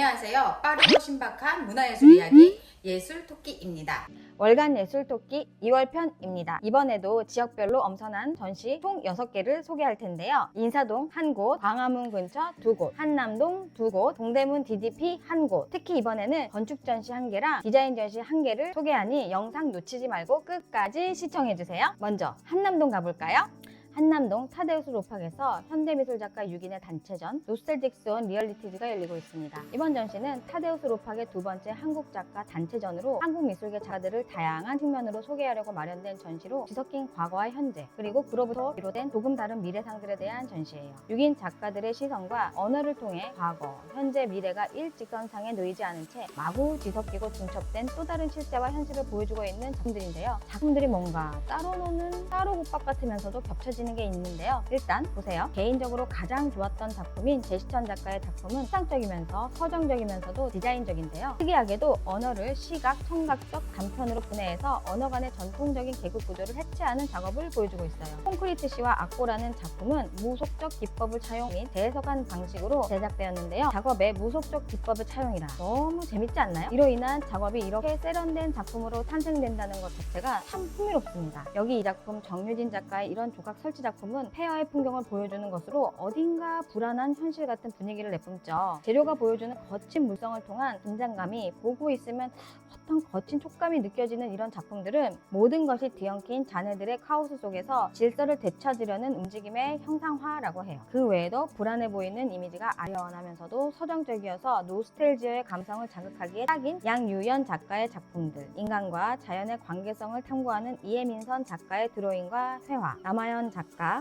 안녕하세요. 빠르고 신박한 문화예술 이야기 예술 토끼입니다. 월간 예술 토끼 2월 편입니다. 이번에도 지역별로 엄선한 전시 총 6개를 소개할 텐데요. 인사동 한 곳, 광화문 근처 두 곳, 한남동 두 곳, 동대문 DDP 한 곳. 특히 이번에는 건축 전시 한 개랑 디자인 전시 한 개를 소개하니 영상 놓치지 말고 끝까지 시청해주세요. 먼저 한남동 가볼까요? 한남동 타데우스 로팍에서 현대미술작가 6인의 단체전 노스텔직스온 리얼리티즈가 열리고 있습니다. 이번 전시는 타데우스 로팍의 두 번째 한국 작가 단체전으로 한국 미술계 작가들을 다양한 측면으로 소개하려고 마련된 전시로 뒤섞인 과거와 현재 그리고 그로부터 비롯된 조금 다른 미래상들에 대한 전시예요. 6인 작가들의 시선과 언어를 통해 과거, 현재, 미래가 일직선상에 놓이지 않은 채 마구 뒤섞이고 중첩된 또 다른 실제와 현실을 보여주고 있는 작품들인데요. 작품들이 뭔가 따로 노는 따로 국밥 같으면서도 겹쳐지는 게 있는데요. 일단 보세요. 개인적으로 가장 좋았던 작품인 제시천 작가의 작품은 추상적이면서 서정적이면서도 디자인적인데요. 특이하게도 언어를 시각, 청각적 단편으로 분해해서 언어 간의 전통적인 계급 구조를 해체하는 작업을 보여주고 있어요. 콘크리트 시와 악보라는 작품은 무속적 기법을 차용 및 재해석한 방식으로 제작되었는데요. 작업에 무속적 기법을 차용이라 너무 재밌지 않나요? 이로 인한 작업이 이렇게 세련된 작품으로 탄생된다는 것 자체가 참 흥미롭습니다. 여기 이 작품 정유진 작가의 이런 조각 설치 작품은 폐허의 풍경을 보여주는 것으로 어딘가 불안한 현실 같은 분위기를 내뿜죠. 재료가 보여주는 거친 물성을 통한 긴장감이 보고 있으면 어떤 거친 촉감이 느껴지는 이런 작품들은 모든 것이 뒤엉킨 자네들의 카오스 속에서 질서를 되찾으려는 움직임의 형상화라고 해요. 그 외에도 불안해 보이는 이미지가 아련하면서도 서정적이어서 노스텔지어의 감성을 자극하기에 딱인 양유연 작가의 작품들, 인간과 자연의 관계성을 탐구하는 이해민선 작가의 드로잉과 회화, 남아연 작가,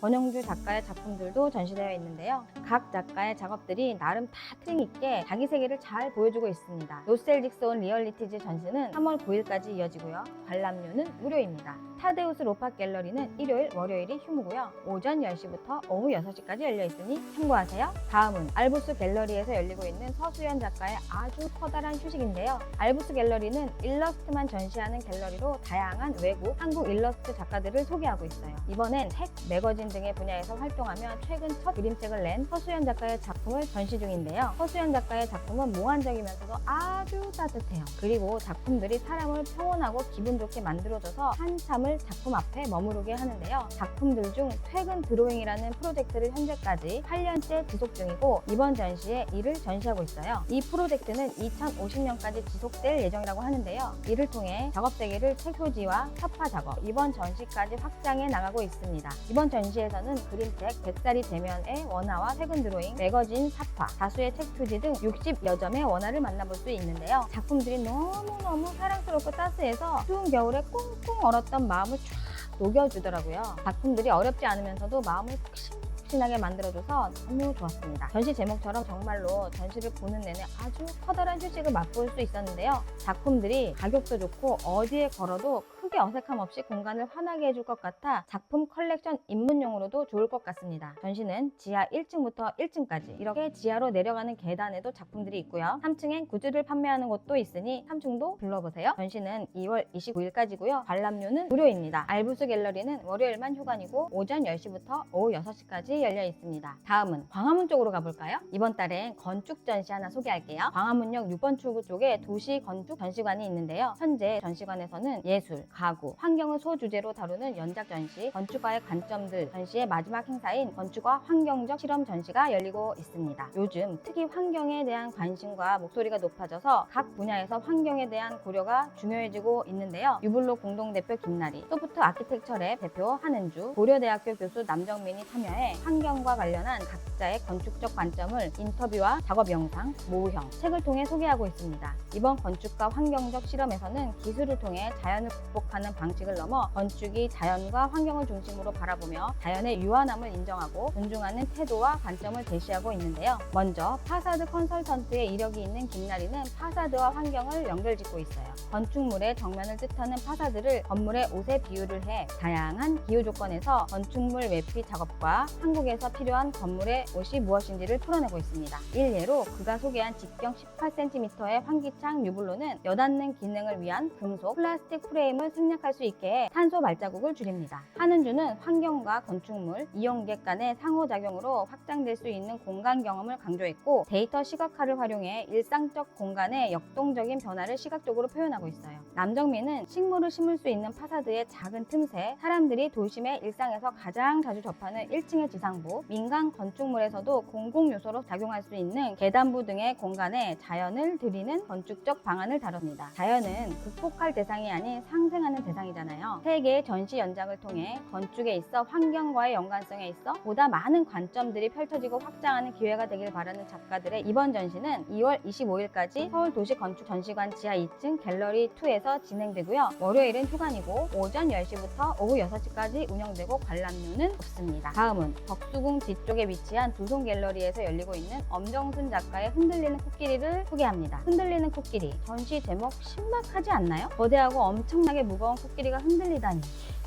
권영주 작가의 작품들도 전시되어 있는데요. 각 작가의 작업들이 나름 다 트임 있게 자기 세계를 잘 보여주고 있습니다. 노스텔직스온 리얼리티즈 전시는 3월 9일까지 이어지고요. 관람료는 무료입니다. 타데우스 로팍 갤러리는 일요일, 월요일이 휴무고요. 오전 10시부터 오후 6시까지 열려 있으니 참고하세요. 다음은 알부스 갤러리에서 열리고 있는 서수연 작가의 아주 커다란 휴식인데요. 알부스 갤러리는 일러스트만 전시하는 갤러리로 다양한 외국, 한국 일러스트 작가들을 소개하고 있어요. 이번엔 책, 매거진 등의 분야에서 활동하며 최근 첫 그림책을 낸 서수연 작가의 작품을 전시 중인데요. 서수연 작가의 작품은 몽환적이면서도 아주 따뜻해요. 그리고 작품들이 사람을 평온하고 기분 좋게 만들어줘서 한참을 작품 앞에 머무르게 하는데요. 작품들 중 퇴근 드로잉이라는 프로젝트를 현재까지 8년째 지속 중이고 이번 전시에 이를 전시하고 있어요. 이 프로젝트는 2050년까지 지속될 예정이라고 하는데요. 이를 통해 작업 세계를 책 표지와 삽화 작업, 이번 전시까지 확장해 나가고 있습니다. 이번 전시에서는 그림책 100살이 되면의 원화와 퇴근 드로잉, 매거진 삽화, 다수의 책 표지 등 60여 점의 원화를 만나볼 수 있는데요. 작품들이 너무너무 사랑스럽고 따스해서 추운 겨울에 꽁꽁 얼었던 마음 을 쫙 녹여주더라고요. 작품들이 어렵지 않으면서도 마음을 푹신푹신하게 만들어줘서 너무 좋았습니다. 전시 제목처럼 정말로 전시를 보는 내내 아주 커다란 휴식을 맛볼 수 있었는데요. 작품들이 가격도 좋고 어디에 걸어도 크게 어색함 없이 공간을 환하게 해줄 것 같아 작품 컬렉션 입문용으로도 좋을 것 같습니다. 전시는 지하 1층부터 1층까지 이렇게 지하로 내려가는 계단에도 작품들이 있고요. 3층엔 굿즈를 판매하는 곳도 있으니 3층도 둘러보세요. 전시는 2월 29일까지고요. 관람료는 무료입니다. 알부스 갤러리는 월요일만 휴관이고 오전 10시부터 오후 6시까지 열려 있습니다. 다음은 광화문 쪽으로 가볼까요? 이번 달엔 건축 전시 하나 소개할게요. 광화문역 6번 출구 쪽에 도시 건축 전시관이 있는데요. 현재 전시관에서는 예술, 가구, 환경을 소주제로 다루는 연작 전시, 건축가의 관점들 전시의 마지막 행사인 건축과 환경적 실험 전시가 열리고 있습니다. 요즘 특히 환경에 대한 관심과 목소리가 높아져서 각 분야에서 환경에 대한 고려가 중요해지고 있는데요. 유블로 공동대표 김나리, 소프트 아키텍처랩 대표 한은주, 고려대학교 교수 남정민이 참여해 환경과 관련한 각자의 건축적 관점을 인터뷰와 작업 영상, 모형, 책을 통해 소개하고 있습니다. 이번 건축과 환경적 실험에서는 기술을 통해 자연을 극복 하는 방식을 넘어 건축이 자연과 환경을 중심으로 바라보며 자연의 유한함을 인정하고 존중하는 태도와 관점을 제시하고 있는데요. 먼저 파사드 컨설턴트의 이력이 있는 김나리는 파사드와 환경을 연결짓고 있어요. 건축물의 정면을 뜻하는 파사드를 건물의 옷에 비유를 해 다양한 기후 조건에서 건축물 외피 작업과 한국에서 필요한 건물의 옷이 무엇인지를 풀어내고 있습니다. 일례로 그가 소개한 직경 18cm의 환기창 유블로는 여닫는 기능을 위한 금속 플라스틱 프레임을 생략할 수 있게 탄소 발자국을 줄입니다. 한은주는 환경과 건축물, 이용객 간의 상호작용으로 확장될 수 있는 공간 경험을 강조했고 데이터 시각화를 활용해 일상적 공간의 역동적인 변화를 시각적으로 표현하고 있어요. 남정민은 식물을 심을 수 있는 파사드의 작은 틈새, 사람들이 도심의 일상에서 가장 자주 접하는 1층의 지상부, 민간 건축물에서도 공공 요소로 작용할 수 있는 계단부 등의 공간에 자연을 들이는 건축적 방안을 다룹니다. 자연은 극복할 대상이 아닌 상생하는 대상이잖아요. 세계의 전시 연장을 통해 건축에 있어 환경과의 연관성에 있어 보다 많은 관점들이 펼쳐지고 확장하는 기회가 되길 바라는 작가들의 이번 전시는 2월 25일까지 서울 도시건축 전시관 지하 2층 갤러리 2에서 진행되고요. 월요일은 휴관이고 오전 10시부터 오후 6시까지 운영되고 관람료는 없습니다. 다음은 덕수궁 뒤쪽에 위치한 두송 갤러리에서 열리고 있는 엄정순 작가의 흔들리는 코끼리를 소개합니다. 흔들리는 코끼리 전시 제목 신박하지 않나요? 거대하고 엄청나게 무거운 코끼리가 흔들리다니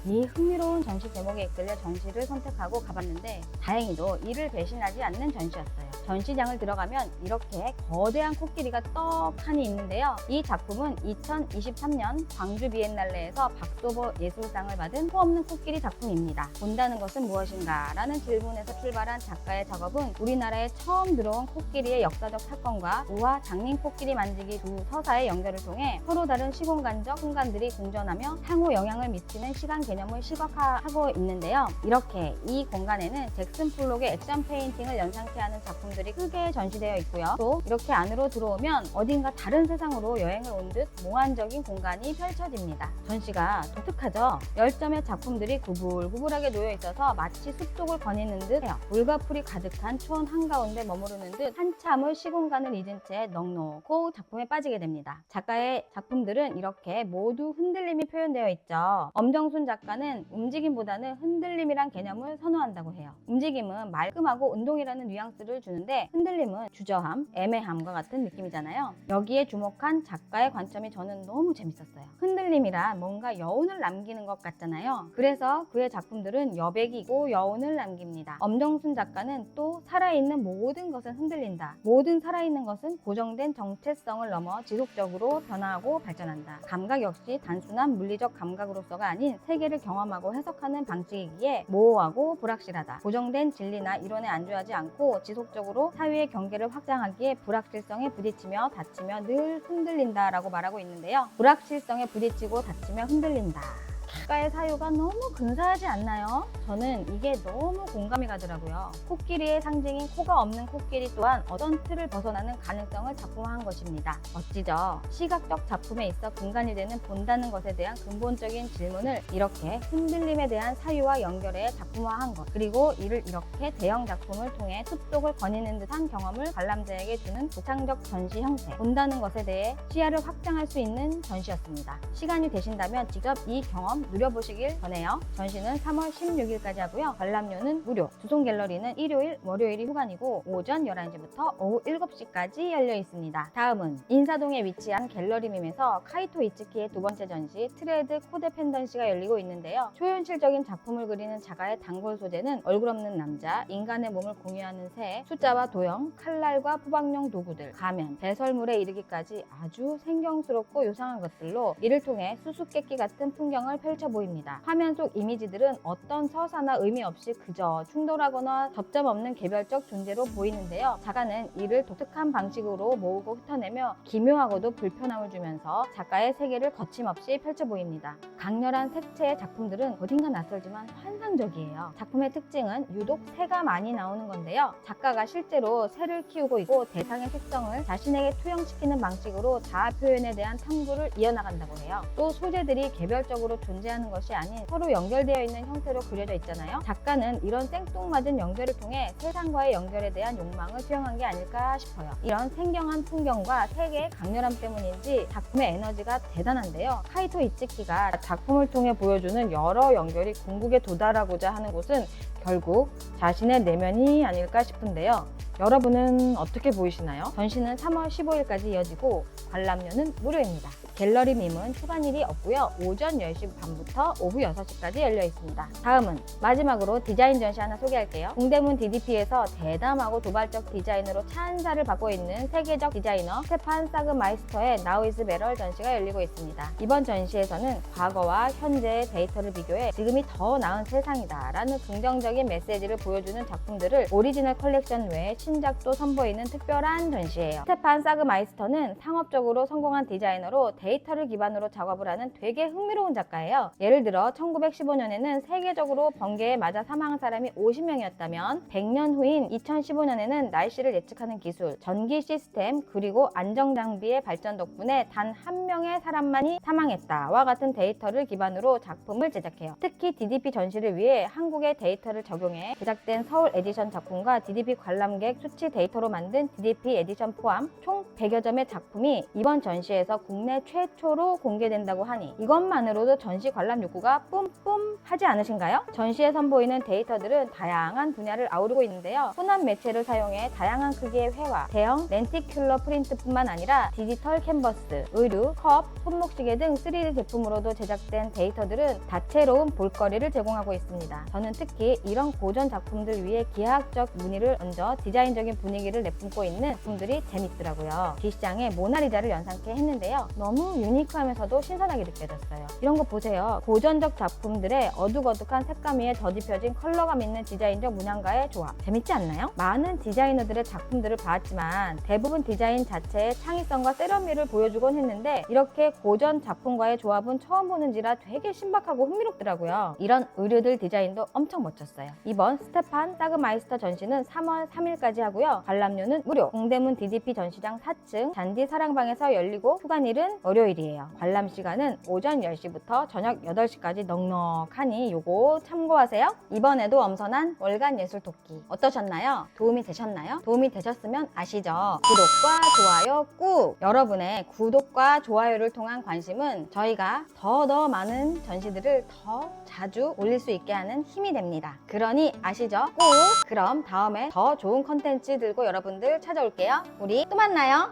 이 흥미로운 전시 제목에 이끌려 전시를 선택하고 가봤는데 다행히도 이를 배신하지 않는 전시였어요. 전시장을 들어가면 이렇게 거대한 코끼리가 떡하니 있는데요. 이 작품은 2023년 광주 비엔날레에서 박소보 예술상을 받은 소없는 코끼리 작품입니다. 본다는 것은 무엇인가? 라는 질문에서 출발한 작가의 작업은 우리나라에 처음 들어온 코끼리의 역사적 사건과 우화 장님 코끼리 만지기 두 서사의 연결을 통해 서로 다른 시공간적 순간들이 공존하며 상호 영향을 미치는 시간 개 념을 시각화하고 있는데요. 이렇게 이 공간에는 잭슨 플록의 액션 페인팅을 연상케 하는 작품들이 크게 전시되어 있고요. 또 이렇게 안으로 들어오면 어딘가 다른 세상으로 여행을 온 듯 몽환적인 공간이 펼쳐집니다. 전시가 독특하죠? 10점의 작품들이 구불구불하게 놓여 있어서 마치 숲속을 거니는 듯 해요. 물과 풀이 가득한 초원 한가운데 머무르는 듯 한참을 시공간을 잊은 채 넉넉고 작품에 빠지게 됩니다. 작가의 작품들은 이렇게 모두 흔들림이 표현되어 있죠. 엄정순 작가 는 움직임보다는 흔들림이란 개념을 선호한다고 해요. 움직임은 말끔하고 운동이라는 뉘앙스를 주는데 흔들림은 주저함, 애매함과 같은 느낌이잖아요. 여기에 주목한 작가의 관점이 저는 너무 재밌었어요. 흔들림이란 뭔가 여운을 남기는 것 같잖아요. 그래서 그의 작품들은 여백이고 여운을 남깁니다. 엄정순 작가는 또 살아있는 모든 것은 흔들린다. 모든 살아있는 것은 고정된 정체성을 넘어 지속적으로 변화하고 발전한다. 감각 역시 단순한 물리적 감각으로서가 아닌 세계를 경험하고 해석하는 방식이기에 모호하고 불확실하다. 고정된 진리나 이론에 안주하지 않고 지속적으로 사회의 경계를 확장하기에 불확실성에 부딪히며 다치며 늘 흔들린다라고 말하고 있는데요. 불확실성에 부딪히고 다치며 흔들린다. 작가의 사유가 너무 근사하지 않나요? 저는 이게 너무 공감이 가더라고요. 코끼리의 상징인 코가 없는 코끼리 또한 어떤 틀을 벗어나는 가능성을 작품화한 것입니다. 멋지죠? 시각적 작품에 있어 근간이 되는 본다는 것에 대한 근본적인 질문을 이렇게 흔들림에 대한 사유와 연결해 작품화한 것. 그리고 이를 이렇게 대형 작품을 통해 숲속을 거니는 듯한 경험을 관람자에게 주는 고창적 전시 형태. 본다는 것에 대해 시야를 확장할 수 있는 전시였습니다. 시간이 되신다면 직접 이 경험 누려보시길 권해요. 전시는 3월 16일까지 하고요. 관람료는 무료. 두송 갤러리는 일요일, 월요일이 휴관이고 오전 11시부터 오후 7시까지 열려 있습니다. 다음은 인사동에 위치한 갤러리밈에서 카이토 이츠키의 두 번째 전시 트레드 코데 펜던시가 열리고 있는데요. 초현실적인 작품을 그리는 작가의 단골 소재는 얼굴 없는 남자, 인간의 몸을 공유하는 새, 숫자와 도형, 칼날과 포박용 도구들, 가면, 배설물에 이르기까지 아주 생경스럽고 요상한 것들로 이를 통해 수수께끼 같은 풍경을 펼쳐 보입니다. 화면 속 이미지들은 어떤 서사나 의미 없이 그저 충돌하거나 접점 없는 개별적 존재로 보이는데요. 작가는 이를 독특한 방식으로 모으고 흩어내며 기묘하고도 불편함을 주면서 작가의 세계를 거침없이 펼쳐 보입니다. 강렬한 색채의 작품들은 어딘가 낯설지만 환상적이에요. 작품의 특징은 유독 새가 많이 나오는 건데요. 작가가 실제로 새를 키우고 있고 대상의 특성을 자신에게 투영시키는 방식으로 자아 표현에 대한 탐구를 이어나간다고 해요. 또 소재들이 개별적으로 존재하는 것이 아닌 서로 연결되어 있는 형태로 그려져 있잖아요. 작가는 이런 생뚱맞은 연결을 통해 세상과의 연결에 대한 욕망을 수용한 게 아닐까 싶어요. 이런 생경한 풍경과 세계의 강렬함 때문인지 작품의 에너지가 대단한데요. 카이토 이츠키가 작품을 통해 보여주는 여러 연결이 궁극에 도달하고자 하는 곳은 결국 자신의 내면이 아닐까 싶은데요. 여러분은 어떻게 보이시나요? 전시는 3월 15일까지 이어지고 관람료는 무료입니다. 갤러리 밈은 휴관일이 없고요. 오전 10시 반부터 오후 6시까지 열려 있습니다. 다음은 마지막으로 디자인 전시 하나 소개할게요. 동대문 DDP에서 대담하고 도발적 디자인으로 찬사를 받고 있는 세계적 디자이너 스테판 사그마이스터의 is Better 전시가 열리고 있습니다. 이번 전시에서는 과거와 현재의 데이터를 비교해 지금이 더 나은 세상이다 라는 긍정적인 메시지를 보여주는 작품들을 오리지널 컬렉션 외에 신작도 선보이는 특별한 전시예요. 스테판 사그마이스터는 상업적으로 성공한 디자이너로 데이터를 기반으로 작업을 하는 되게 흥미로운 작가예요. 예를 들어 1915년에는 세계적으로 번개에 맞아 사망한 사람이 50명이었다면 100년 후인 2015년에는 날씨를 예측하는 기술, 전기 시스템, 그리고 안정 장비의 발전 덕분에 단 한 명의 사람만이 사망했다와 같은 데이터를 기반으로 작품을 제작해요. 특히 DDP 전시를 위해 한국의 데이터를 적용해 제작된 서울 에디션 작품과 DDP 관람객 수치 데이터로 만든 DDP 에디션 포함 총 100여 점의 작품이 이번 전시에서 국내 최초로 공개된다고 하니 이것만으로도 전시 관람 욕구가 뿜뿜 하지 않으신가요? 전시에 선보이는 데이터들은 다양한 분야를 아우르고 있는데요. 혼합 매체를 사용해 다양한 크기의 회화, 대형 렌티큘러 프린트뿐만 아니라 디지털 캔버스, 의류, 컵, 손목시계 등 3D 제품으로도 제작된 데이터들은 다채로운 볼거리를 제공하고 있습니다. 저는 특히 이런 고전 작품들 위해 기하학적 무늬를 얹어 디자인 적인 분위기를 내뿜고 있는 작품들이 재밌더라고요. 기시장에 모나리자를 연상케 했는데요. 너무 유니크하면서도 신선하게 느껴졌어요. 이런 거 보세요. 고전적 작품들의 어둑어둑한 색감 위에 더집혀진 컬러감 있는 디자인적 문양과의 조합. 재밌지 않나요? 많은 디자이너들의 작품들을 봤지만 대부분 디자인 자체의 창의성과 세련미를 보여주곤 했는데 이렇게 고전 작품과의 조합은 처음 보는지라 되게 신박하고 흥미롭더라고요. 이런 의류들 디자인도 엄청 멋졌어요. 이번 스테판 사그마이스터 전시는 3월 3일까지 하고요. 관람료는 무료. 동대문 DDP 전시장 4층 잔디 사랑방에서 열리고 휴관일은 월요일이에요. 관람 시간은 오전 10시부터 저녁 8시까지 넉넉하니 요거 참고하세요. 이번에도 엄선한 월간 예술 토끼 어떠셨나요? 도움이 되셨나요? 도움이 되셨으면 아시죠? 구독과 좋아요 꾹! 여러분의 구독과 좋아요를 통한 관심은 저희가 더 더 많은 전시들을 더 자주 올릴 수 있게 하는 힘이 됩니다. 그러니 아시죠? 꾹! 그럼 다음에 더 좋은 컨텐츠 들고 여러분들 찾아올게요. 우리 또 만나요.